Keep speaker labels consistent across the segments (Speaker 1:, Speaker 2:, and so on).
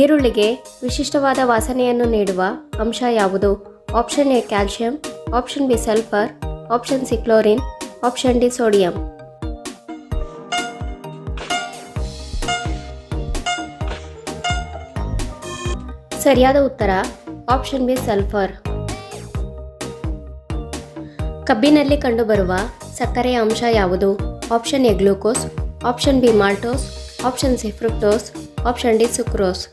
Speaker 1: ಈರುಳ್ಳಿಗೆ ವಿಶಿಷ್ಟವಾದ ವಾಸನೆಯನ್ನು ನೀಡುವ ಅಂಶ ಯಾವುದು? Option A calcium, option B sulphur, option C chlorine, option D sodium. ಸರಿಯಾದ ಉತ್ತರ, ಆಪ್ಷನ್ ಬಿ ಸಲ್ಫರ್. ಕಬ್ಬಿನಲ್ಲಿ ಕಂಡುಬರುವ ಸಕ್ಕರೆಯ ಅಂಶ ಯಾವುದು? Option A glucose, option B maltose, option C fructose, option D sucrose.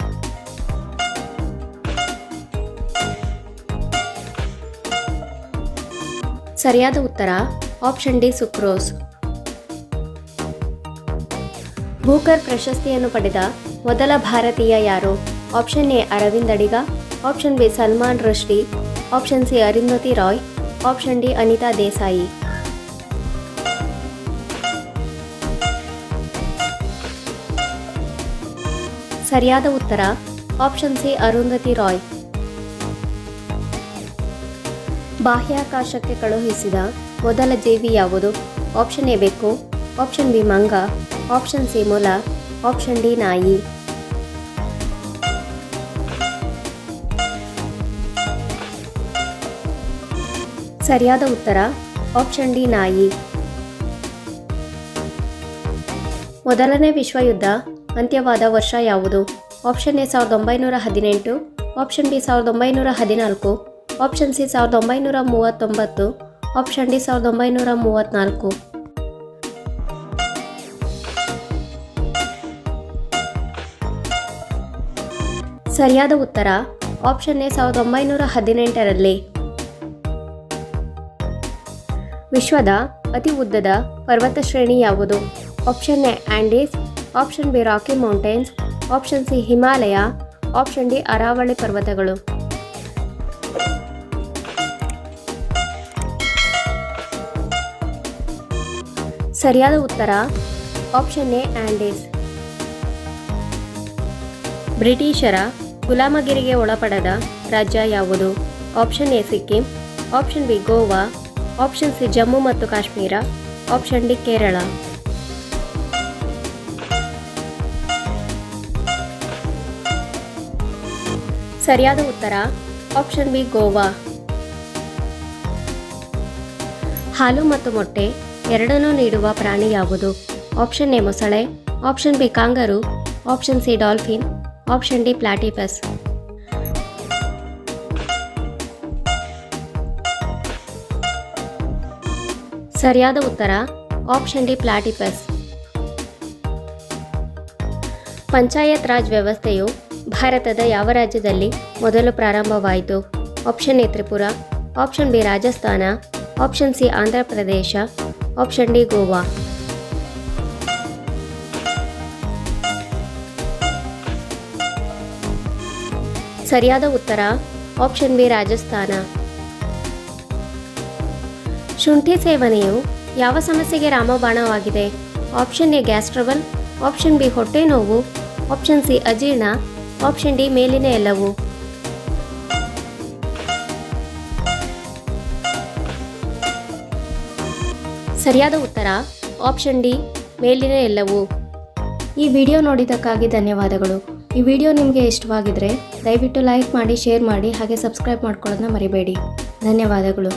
Speaker 1: ಸರಿಯಾದ ಉತ್ತರ ಆಪ್ಷನ್ ಡಿ ಸುಕ್ರೋಸ್. ಬೂಕರ್ ಪ್ರಶಸ್ತಿಯನ್ನು ಪಡೆದ ಮೊದಲ ಭಾರತೀಯ ಯಾರು? Option A Aravind Adiga option B Salman Rushdie option C Arundhati Roy option D Anita Desai. ಸರಿಯಾದ ಉತ್ತರ option C Arundhati Roy. ಬಾಹ್ಯಾಕಾಶಕ್ಕೆ ಕಳುಹಿಸಿದ ಮೊದಲ ಜೀವಿ ಯಾವುದು? ಆಪ್ಷನ್ ಎ ಬೆಕ್ಕು ಆಪ್ಷನ್ ಬಿ ಮಂಗ, ಆಪ್ಷನ್ ಸಿ ಮೊಲ, ಆಪ್ಷನ್ ಡಿ ನಾಯಿ. ಸರಿಯಾದ ಉತ್ತರ, ಆಪ್ಷನ್ ಡಿ ನಾಯಿ. ಮೊದಲನೇ ವಿಶ್ವಯುದ್ಧ, ಅಂತ್ಯವಾದ ವರ್ಷ ಯಾವುದು? ಆಪ್ಷನ್ ಎ ಸಾವಿರದ ಒಂಬೈನೂರ ಹದಿನೆಂಟು, ಆಪ್ಷನ್ ಬಿ ಸಾವಿರದ ಒಂಬೈನೂರ ಹದಿನಾಲ್ಕು. ಆಪ್ಷನ್ ಸಿ ಸಾವಿರದ ಒಂಬೈನೂರ ಮೂವತ್ತೊಂಬತ್ತು. ಆಪ್ಷನ್ ಡಿ ಸಾವಿರದ ಒಂಬೈನೂರ ಮೂವತ್ತ್ನಾಲ್ಕು ಸರಿಯಾದ ಉತ್ತರ. ಆಪ್ಷನ್ ಎ ಸಾವಿರದ ಒಂಬೈನೂರ ಹದಿನೆಂಟರಲ್ಲಿ. ವಿಶ್ವದ ಅತಿ ಉದ್ದದ ಪರ್ವತ ಶ್ರೇಣಿ ಯಾವುದು? Option A Andes option B Rocky Mountains option C Himalaya option D Aravalli ಪರ್ವತಗಳು. ಸರಿಯಾದ ಉತ್ತರ ಆಪ್ಷನ್ ಎ ಆಂಡೀಸ್ ಬ್ರಿಟಿಷರ ಗುಲಾಮಗಿರಿಗೆ ಒಳಪಡದ ರಾಜ್ಯ ಯಾವುದು? Option A Sikkim option B Goa option C Jammu ಮತ್ತು ಕಾಶ್ಮೀರ ಆಪ್ಷನ್ ಡಿ ಕೇರಳ ಸರಿಯಾದ ಉತ್ತರ ಆಪ್ಷನ್ ಬಿ ಗೋವಾ ಹಾಲು ಮತ್ತು ಮೊಟ್ಟೆ ಎರಡನ್ನೂ ನೀಡುವ ಪ್ರಾಣಿ ಯಾವುದು? ಆಪ್ಷನ್ ಎ ಮೊಸಳೆ, option B kangaroo, option C dolphin, option D platypus. ಸರಿಯಾದ ಉತ್ತರ, option D platypus. Panchayat Raj ವ್ಯವಸ್ಥೆಯು ಭಾರತದ ಯಾವ ರಾಜ್ಯದಲ್ಲಿ ಮೊದಲು ಪ್ರಾರಂಭವಾಯಿತು? Option A Tripura, option B Rajasthan, option C Andhra Pradesh option D Goa ಸರಿಯಾದ ಉತ್ತರ ಆಪ್ಷನ್ ಬಿ ರಾಜಸ್ಥಾನ. ಶುಂಠಿ ಸೇವನೆಯು ಯಾವ ಸಮಸ್ಯೆಗೆ ರಾಮಬಾಣವಾಗಿದೆ? Option A gas trouble option B ಹೊಟ್ಟೆ ನೋವು. ಆಪ್ಷನ್ ಸಿ ಅಜೀರ್ಣ. ಆಪ್ಷನ್ ಡಿ ಮೇಲಿನ ಎಲ್ಲವು. ಸರಿಯಾದ ಉತ್ತರ ಆಪ್ಷನ್ ಡಿ ಮೇಲಿನ ಎಲ್ಲವೂ. ಈ ವಿಡಿಯೋ ನೋಡಿದ್ದಕ್ಕಾಗಿ ಧನ್ಯವಾದಗಳು. ಈ ವಿಡಿಯೋ ನಿಮಗೆ ಇಷ್ಟವಾಗಿದ್ದರೆ ದಯವಿಟ್ಟು ಲೈಕ್ ಮಾಡಿ ಶೇರ್ ಮಾಡಿ, ಹಾಗೆ ಸಬ್ಸ್ಕ್ರೈಬ್ ಮಾಡ್ಕೊಳ್ಳೋದನ್ನ ಮರಿಬೇಡಿ. ಧನ್ಯವಾದಗಳು.